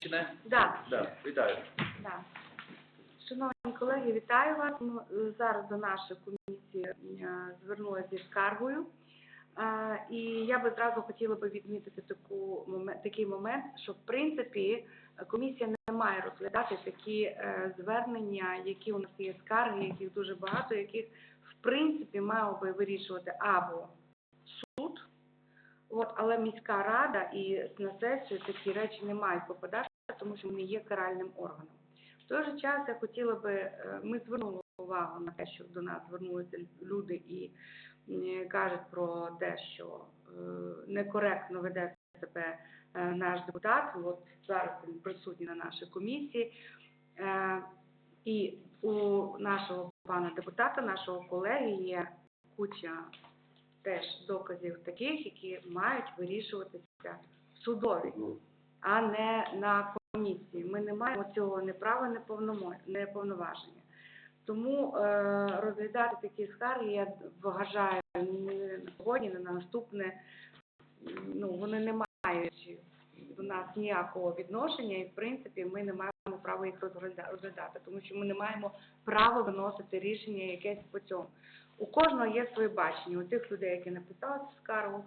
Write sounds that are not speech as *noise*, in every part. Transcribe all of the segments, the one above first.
чи? Да, Да, вітаю. да. Шановні колеги, вітаю вас. Е, Зараз до нашої комісії е, звернулася зі скаргою. Е, І я би зразу хотіла би відмітити таку такий момент, що в принципі комісія не має розглядати такі звернення, які у нас є скарги, яких дуже багато, яких в принципі мав би вирішувати або суд, от, але міська рада і на сесію такі речі не мають попадати, тому що вони є каральним органом. В той же час я хотіла би, е, ми звернули увагу на те, що до нас звернулися люди і кажуть про те, що е, некоректно веде себе е, наш депутат. От зараз він присутній на нашій комісії. І у нашого пана депутата, нашого колеги, є куча теж доказів таких, які мають вирішуватися в судові а не на комісії. Ми не маємо цього ні права, ні повномо- повноваження. Тому е, розглядати такі скарги, я вважаю, ні на сьогодні, ні на наступне, ну, вони не мають до нас ніякого відношення, і в принципі ми не маємо права їх розгляда- розглядати, тому що ми не маємо права виносити рішення якесь по цьому. У кожного є своє бачення. У тих людей, які написали скаргу,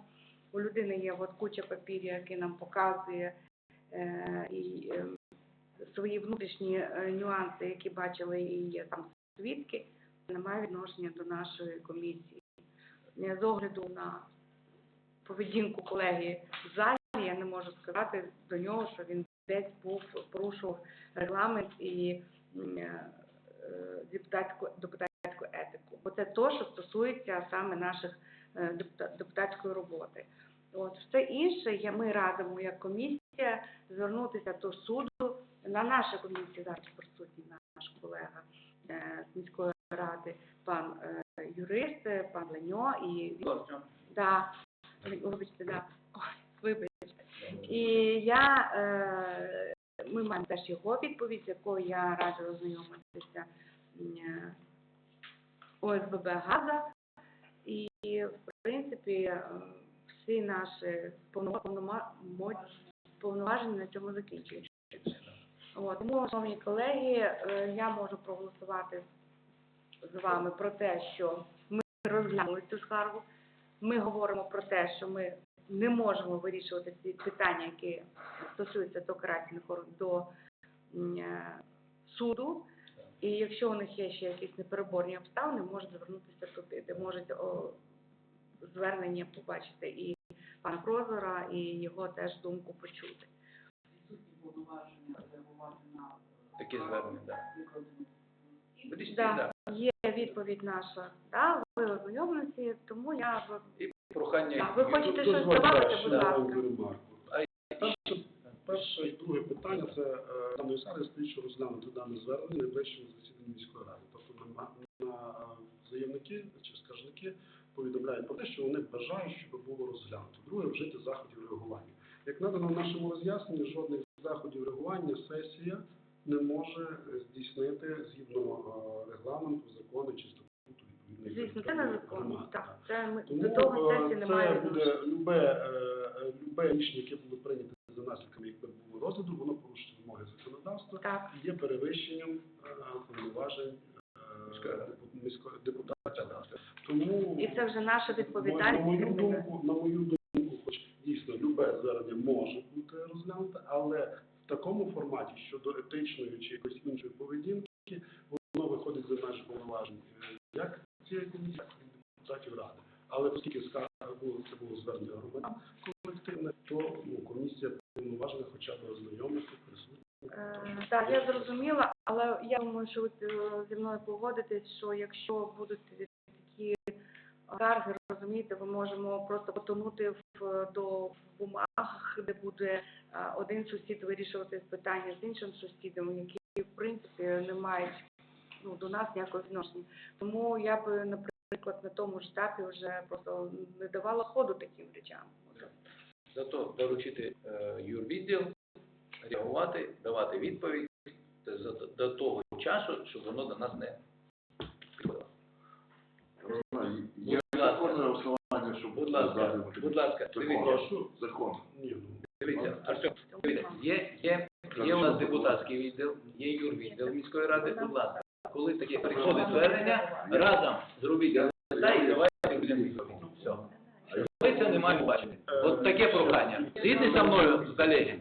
у людини є куча папірів, які нам показує і е, свої внутрішні е, нюанси, які бачили і є там свідки, немає відношення до нашої комісії. Е, З огляду на поведінку колеги в залі, я не можу сказати до нього, що він десь був порушував регламент і е, е, депутатську депутатську етику. Бо це то, що стосується саме наших е, депутатської роботи. От все інше ми радимо як комісія звернутися до суду. На нашій комісії зараз присутній наш колега е, з міської ради, пан е, юрист, е, пан Леньо і Да, вибачте, да. Ой, вибачте. І я, е, ми маємо теж його відповідь, з якою я рада ознайомитися ОСББ Газа. І, в принципі, всі наші повноваження на цьому закінчуються. От, тому, шановні колеги, е, я можу проголосувати з вами про те, що ми розглянули цю скаргу. Ми говоримо про те, що ми не можемо вирішувати ці питання, які стосуються до карательних до е, суду. І якщо у них є ще якісь непереборні обставини, можуть звернутися туди, де можуть звернення побачити і пана Прозора, і його теж думку почути. Такі звернення, так. Будь Да, є відповідь наша, да, ви ознайомлені, тому я І прохання. Так, ви хочете Тут щось добавити, будь ласка. Перше, перше і друге питання це е, даної сади слідчо розглянути дане звернення на найближчому засіданні міської ради. Тобто на, на е, заявники чи скаржники повідомляють про те, що вони бажають, щоб було розглянуто. Друге, вжити заходів реагування. Як надано в нашому роз'ясненні, жодних заходів реагування сесія не може е, здійснити згідно е, регламенту, закону чи статуту відповідної Звісно, це незаконно. громади. Так, це ми Тому до того е, сесії немає це відношення. буде любе, е, е, любе рішення, яке було прийнято за наслідками, якби було розгляду, воно порушить вимоги законодавства Так. і є перевищенням е, повноважень Міської е, ради. депу- міської депутатів. Тому І це вже наша на відповідальність. мою думку, на мою думку, хоч дійсно любе звернення може бути розглянуте, але в такому форматі щодо етичної чи якоїсь іншої поведінки, воно виходить за межі повноважень е, як цієї комісії, так і депутатів ради. Але оскільки скарга було це було звернення громадян колективне, то ну, комісія повноважена хоча б ознайомити присутні. Е, Так, я зрозуміла, але я думаю, що ви е, зі мною погодитесь, що якщо будуть скарги, розумієте, ми можемо просто потонути в до в бумагах, де буде е, один сусід вирішувати питання з іншим сусідом, які в принципі не мають ну, до нас ніякого відношення. Тому я би, наприклад, на тому ж етапі вже просто не давала ходу таким речам. Зато доручити е, юрвідділ, реагувати, давати відповідь до того часу, щоб воно до нас не приходило. Є Будь ласка. законне основання, щоб Будь ласка, будь ласка, дивіться, Прошу. Закон. Ні, ну, дивіться, Артем, дивіться, є, є, є у нас депутатський відділ, є юрвідділ міської ради, будь ласка. Коли таке приходить звернення, разом зробіть листа і давайте людям відповідь. Все. Ми це не маємо бачити. От таке прохання. Згідні зі мною, колеги?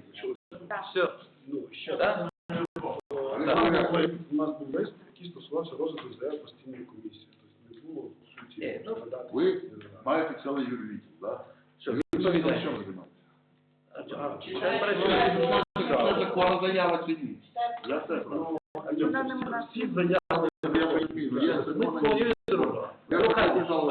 Все. Ну, ще Так? У нас був лист, який стосувався розгляду заяв постійної комісії. По суті, Ні, ну, Ви маєте цілий юридичний, так? Все, Що відповідайте. ви займаєтеся? Це законна заява чи ні? Я це Ну, може. Всі заяви, я розумію. Є Ми законна.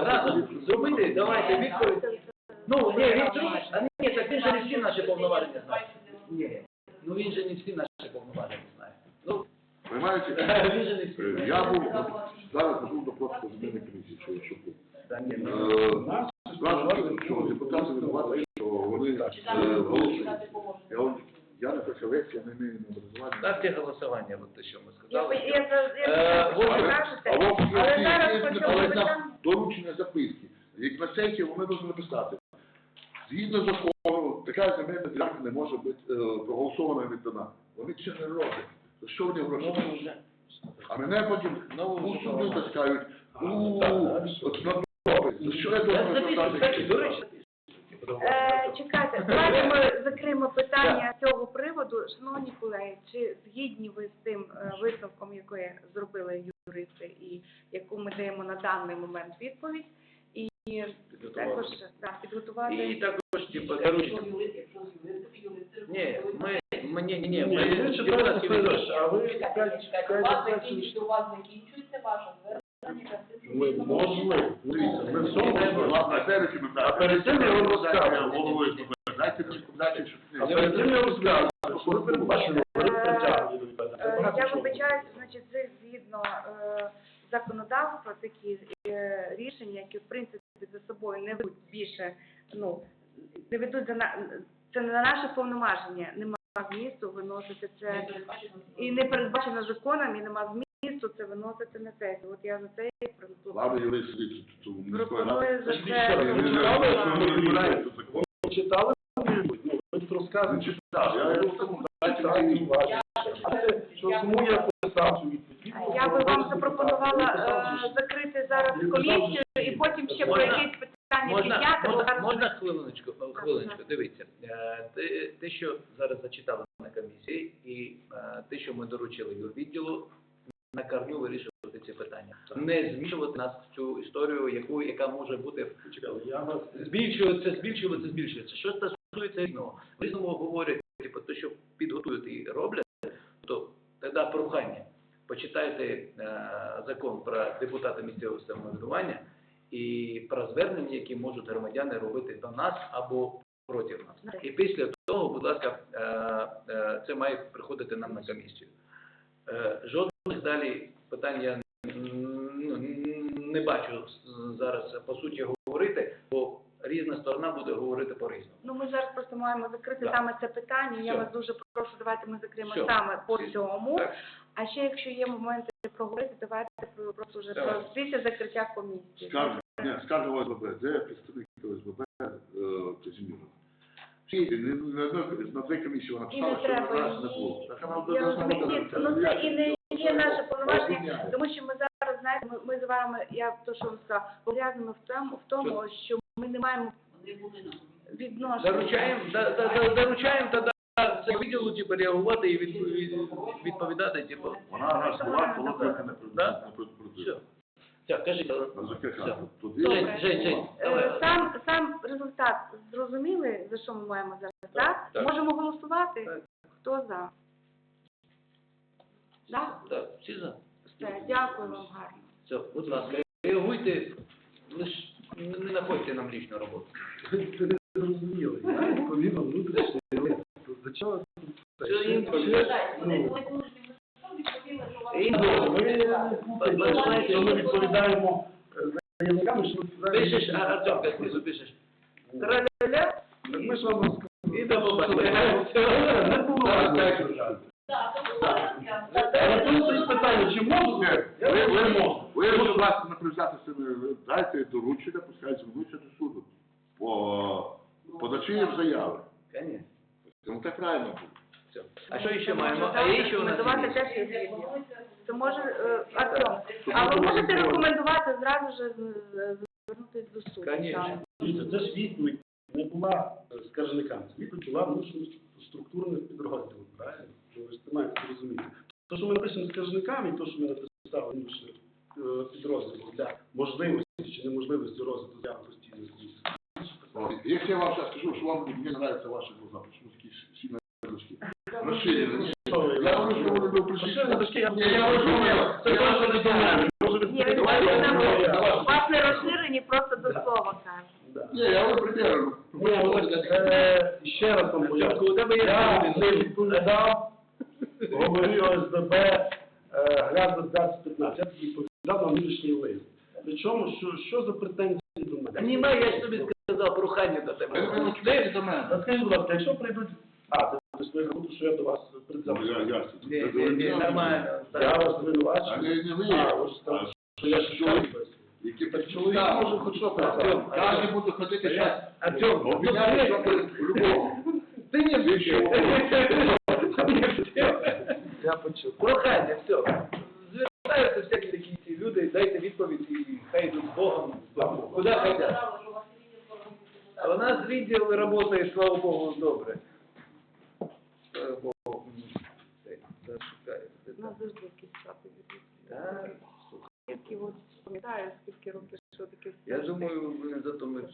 Разом зробити, давайте відповідь. Ну, ні, він зробить, а ні, так він же не всі наші повноваження знає. Ні, ну він же не всі наші повноваження знає. Ну, Понимаєте? *laughs* він же не всі. Е, Я був до просто зміни комісії, що, що був. Та ні, ну, Е, Справді, що депутати винуваті, що вони е, голосують. Я, от- я не почавець, я не маю образування. Ставте голосування, от те, що ми Я, сказали. я, я, Е, я, вот, ви А кажете, в общем, але зараз є по цьому але там доручення записки. Як на сесії вони повинні написати. Згідно закону, така земельна ділянка не може бути е, проголосована і віддана. Вони ще не роблять. То що вони гроші? Ну, вже. А мене потім Ну, у вже. суду таскають. У, так, от на Що я Я запишу, до речі. Е, чекайте, давайте ми закриємо питання цього приводу. Шановні колеги, чи згідні ви з тим е, висновком, який зробили юристи і яку ми даємо на даний момент відповідь? І також да, підготувати. І також, типу, доручення. Ні, ми, ми, ні, ні, ні, Ні, ми відносини. а ви Чекайте, п'ять чекайте, у вас закінчується, у вас закінчується звернення. Ми можливо. Дивіться, ми в цьому А перед цим А перед цим я вам розказую. головою. Дайте дайте, А перед цим я розказую, що ви передбачено, ви притягнені до Е, відповідальності. Я вибачаюсь, значить, це згідно е, законодавства такі е, рішення, які в принципі за собою не ведуть більше, ну не ведуть за на це не на наше повноваження, нема змісту виносити це і не передбачено законом, і нема змісту це виносити на сесію. От я за це і тут у пропоную за це. ви читали, що ви закон. читали? Ну, ви тут розказуєте. Читав. Я його тому дайте мені. уважно. Але що Тому я писав цю відповідь. Я би вам запропонувала е, закрити зараз комісію і потім ще про Можна- якісь питання Можна, підняти. бо можна, зараз можна хвилиночку, хвилиночку, дивіться. Е, Те, те, що зараз зачитали на комісії, і е, те, що ми доручили юрвідділу, на корню вирішувати ці питання. Не змішувати нас в цю історію, яку, яка може бути вас збільшується, збільшується, збільшується. Що стосується різного, різному говорять, типу, то, що підготують і роблять, то тоді прохання. Почитайте е, закон про депутата місцевого самоврядування і про звернення, які можуть громадяни робити до нас або проти нас. І після того, будь ласка, е, е, це має приходити нам на комісію. Е, Жодних далі питань я ну, не бачу зараз по суті говорити, бо різна сторона буде говорити по-різному. Ну, ми зараз просто маємо закрити Да. саме це питання. Я вас дуже прошу, давайте ми закриємо Все. саме по цьому. Так. А ще якщо є моменти проговорити, давайте про- просто вже про після закриття комісії. Скарга, скарга ОСББ. Де представник ОСББ е, Всі, не- не- не- на дві комісії вона І не писала, що треба вона раз не її. було. Так вона Я розумію, ні, ну це і не є наше повноваження, тому що ми зараз знаєте, ми, ми з вами, я то, що вам сказала, пов'язано в тому, в тому, що ми не маємо відношення. Доручаємо, да, да, да, доручаємо тоді це відділу типу, реагувати і відпові- відповідати, типу, Вона раз була, коли тільки не не все. Все, кажіть. Все. Жень, Жень, Е, давай. Сам, сам результат зрозуміли, за що ми маємо зараз, так? так. Можемо голосувати? Так. Хто за? Так? Так, всі за. Все, дякую вам гарно. Все, будь ласка, реагуйте, лиш не не знаходьте нам лічну роботу. Зрозуміло. *laughs* Я чого тут це? Це їм Це, Вони Ну, ну, Ми відповідаємо е, заявниками, що Пишеш, а Артем, як знизу пишеш. Траля-ля, Ми ж вам розказали. і до побачення. Але тут стоїть питання, чи можу? Ви, ви, можу. ви, ви, власне, себе, дайте доручення, пускай звернуться до суду. По подачі заяви. Конечно. Ну, так правильно буде. Все. А що ще маємо? А є ще у нас рекомендувати є? теж є. То може, е, Артем, а ви можете рекомендувати зразу ж з- з- звернутися до суду? Конечно. так? Дивіться, це ж відповідь не була е, скаржникам, це відповідь була внутрішньо структурних підрозділів, правильно? Ну, ви ж це маєте зрозуміти. То, що ми напишемо скаржникам, і то, що ми написали внутрішньо е, для можливості чи неможливості розвитку заяви постійної комісії. Вот. Если я вам сейчас скажу, что вам мне нравятся ваши глаза, почему такие сильно дочки? Расширенные. Я что вы люблю пришли. Розширені я нет. Це що не до мене. Ні, вас не розширені, просто до слова кажуть. Да. Я. Ні, ось, е, ще раз вам є Я не відповідав, говорю ОСББ, е, 2015. Я відповідав на внутрішній лист. Причому, що, що за претензії до мене? Німей, я ж тобі сказав, прохання до тебе. говорю, до мене. А будь ласка, якщо прийдуть... А, це ви говорите, що я до вас прийду. Я, я, Ні, ні, ні, нормально. Я вас звинувачую. не, не ви. А, ж там, що я ж чоловік. Так чоловік Так, може хоч що Артем, писати. Кожен буде ходити зараз. Артем, ну, Обвиняти, що ви любого. Ти не Ви що? Я почув. Прохання, все. Звертаються всякі такі ці люди, дайте відповідь і хай йдуть з Богом. Куди хотять. А у нас відділ працює, слава Богу, добре. Слава Богу. Це, це шукаю. Це У нас так. завжди якісь шапи відуть. Так. Скільки от пам'ятаю, скільки років, що таке. Я думаю, ви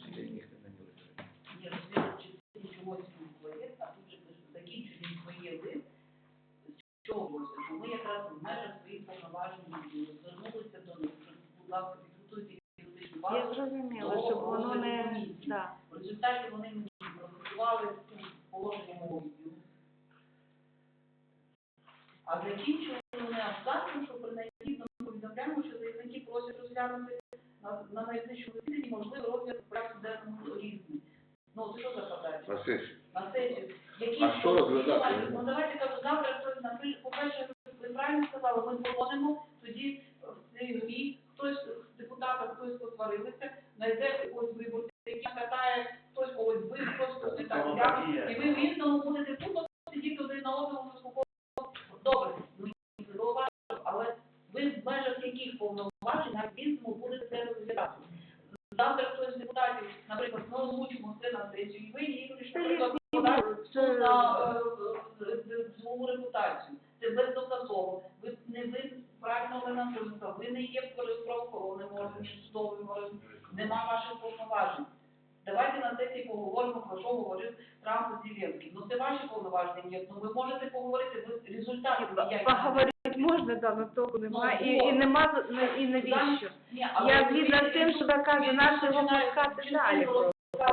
ми всі ніхто не витримає. Ні, частині чогось лист, а тут же закінчують своє лист. З чого це? Що ми якраз в межах своїх повноважень звернулися до них, будь ласка, підготуйте юридичну Я зрозуміла, щоб воно не... Да. В результаті вони мені проголосували ну, положення мого. А закінчили вони абзацом, що принагідно повідомляємо, що заявники просять розглянути на, на найближчому засіданні можливий розгляд порядку денному різний. Ну, що за подача? На сесію. На сесію. Які А що розглядати? Ну, давайте кажу, завтра хтось напише, по-перше, ви правильно сказали, ми полонимо, тоді в цій грі хтось з депутатів, хтось посварилися, знайде якогось виборця, який катає, хтось когось бив, хтось когось не так взяв, і ви в різному будете тупо сидіти один на одному заспокоїти. Добре, ну, зауважу, але ви в межах яких повноважень на різному будете це розглядати. Завтра хтось з депутатів, наприклад, ми озвучимо це на сесію, і ви, Ігор, Це наприклад, є подасть це- на е, е, свою репутацію. Це бездоказово. Ви не ви правильно ви нам не є правоохоронним органом, судовим органом, нема ваших повноважень. Давайте на сесії поговоримо, про що говорив Трамп і Зеленський. Ну це ваші повноваження є. Ну ви можете поговорити, ви результати ніякі. Поговорити можна, да, але толку немає. І, і нема, за- і навіщо? Ні, але Я ви згідна з тим, що ви кажете, наші його пускати далі.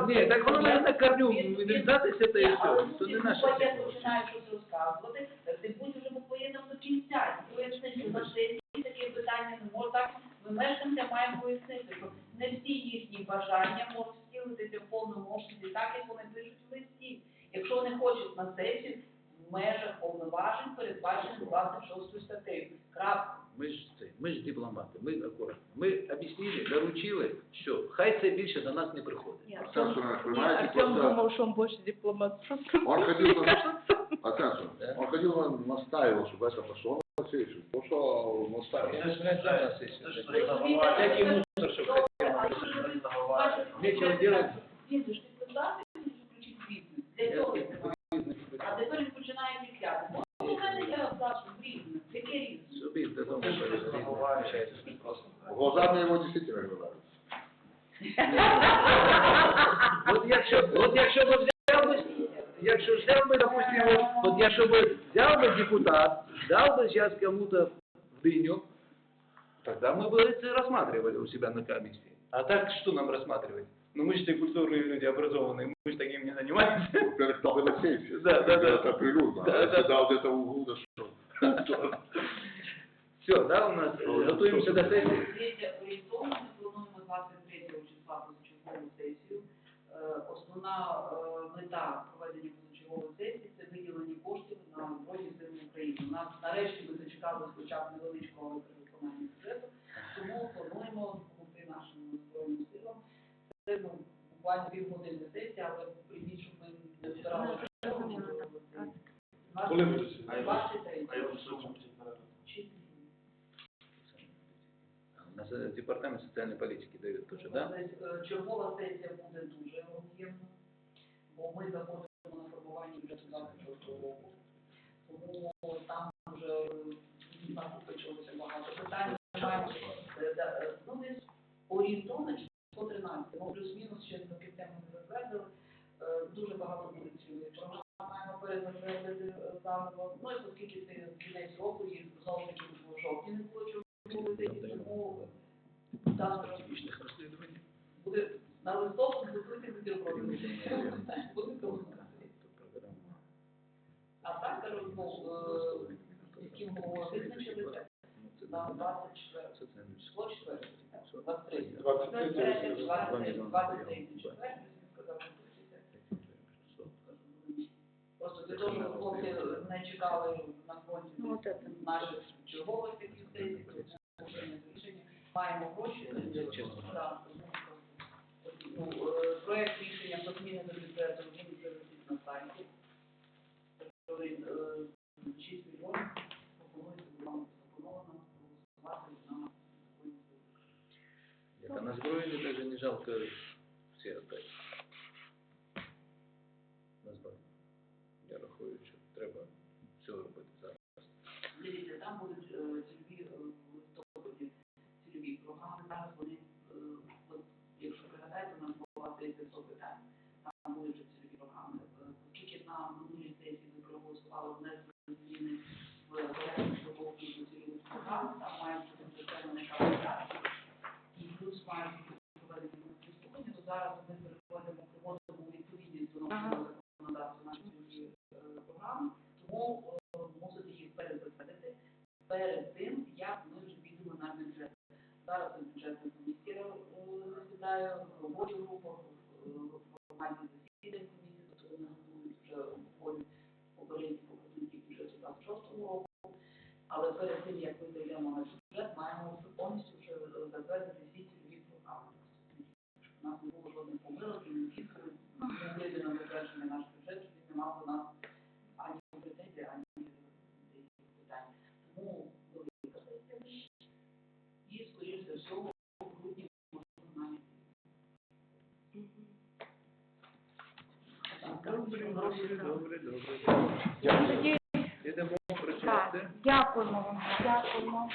Ні, так воно не на корню віддатися, та і Ні, але все. Це не буквоєд тема. починає щось розказувати, ти будь вже буквоєдом до кінця. І що на сесії таке питання не може так. Ми мешканцям маємо пояснити, що не всі їхні бажання можуть втілитися в повному обсязі, так як вони пишуть в листі. Якщо вони хочуть на сесію, в межах повноважень передбачених 26 статтею. Крапка. Ми ж це, ми ж дипломати, ми акуратно. Ми об'яснили, доручили, що хай це більше до нас не приходить. Ні, Артем, Артем, вы ні, понимаете, Артем просто- думав, що він більше дипломат. Просто Он ходил мені на- кажеться. Оценку. Он ходил, он настаивал, чтобы это пошло на сессию. Пошел, он настаивал. Всякий мусор, що Нечего делать. Бізнес підписати включити бізнес. Для цього. А тепер починає пікляти. Ну, у мене є абзац бізнес. Яке різне? Собі додому перезвонити. Глазами его действительно глазами. От якщо, от якщо взяв би, допустим, от, от якщо б взяв би депутат, дал бы сейчас кому-то в дыню, тогда мы бы это рассматривали у себя на комиссии. А так что нам рассматривать? Ну мы же все культурные люди, образованные, мы же таким не занимаемся. Во-первых, там была сессия. Да, да, да. Это прилюдно. Да, А да. если дал где-то в углу, да что? Все, да, у нас, Ну, я готуємося до тоже. Е, департамент соціальної політики дають теж, да? Тобто, е, Чергова сесія буде дуже об'ємна, бо ми заходимо на формування бюджету 26 року. Тому там вже накопичилося багато питань. Е, е, ну, десь орієнтовно 113, ну, плюс-мінус ще до кінця ми не затвердили. Е, Дуже багато буде цілої програми маємо перезатвердити е, заново. Ну, і оскільки це кінець року, і знову таки в жовтні не було чергової сесії, тому там Технічних розслідувань. буде на листопад готуйте бутерброди. Буде комунікація. А так, ну, е, яким головою визначилися на 24 число 4, 23. 23. 23, 23 четвер, він сказав, готуйтеся. Просто для того, щоб хлопці не чекали на фронті Ну, наших чергових таких сесій, рішення маємо гроші. Що, ну, е, рішення про зміни до бюджету він вже на сайті. Тобто е, 6 мільйонів запропоновано голосувати на такої на зброю даже не жалко всі отдати. На зброю. Я рахую, що треба все робити зараз. Дивіться, там будуть е, цільові е, в листопаді цільові програми. Зараз вони, е, от, якщо пригадаєте, у нас була сесія 100 питань, там були вже цільові програми. Е, Оскільки на минулій сесії ви проголосували внесли зміни в порядок роботи до цільових програм, там має бути детальна калькуляція, і плюс має бути проведені внутрішні слухання, то зараз ми переходимо, приводимо у відповідність до Ага. нашого законодавства наші цільові е, програми, тому е, мусите їх перезатвердити перед тим, як ми вже підемо на бюджет. Зараз у бюджетна комісія е, засідає, в робочу групу, е, в форматі засідань комісії, тобто вони готують вже обговорюють попередні показники бюджету 26 року. Тим, як ми зайдемо на бюджет, маємо повністю вже затвердити всі цільові програми. У нас не було жодних помилок, і не тільки вийде на затвердження наш бюджет, щоб він не мав у нас ані претензій, ані деяких питань. Тому велика сесія. І, скоріш за всього, в грудні можна навіть. Добре, добре, добре, Йдемо працювати. дякуємо вам, дякуємо.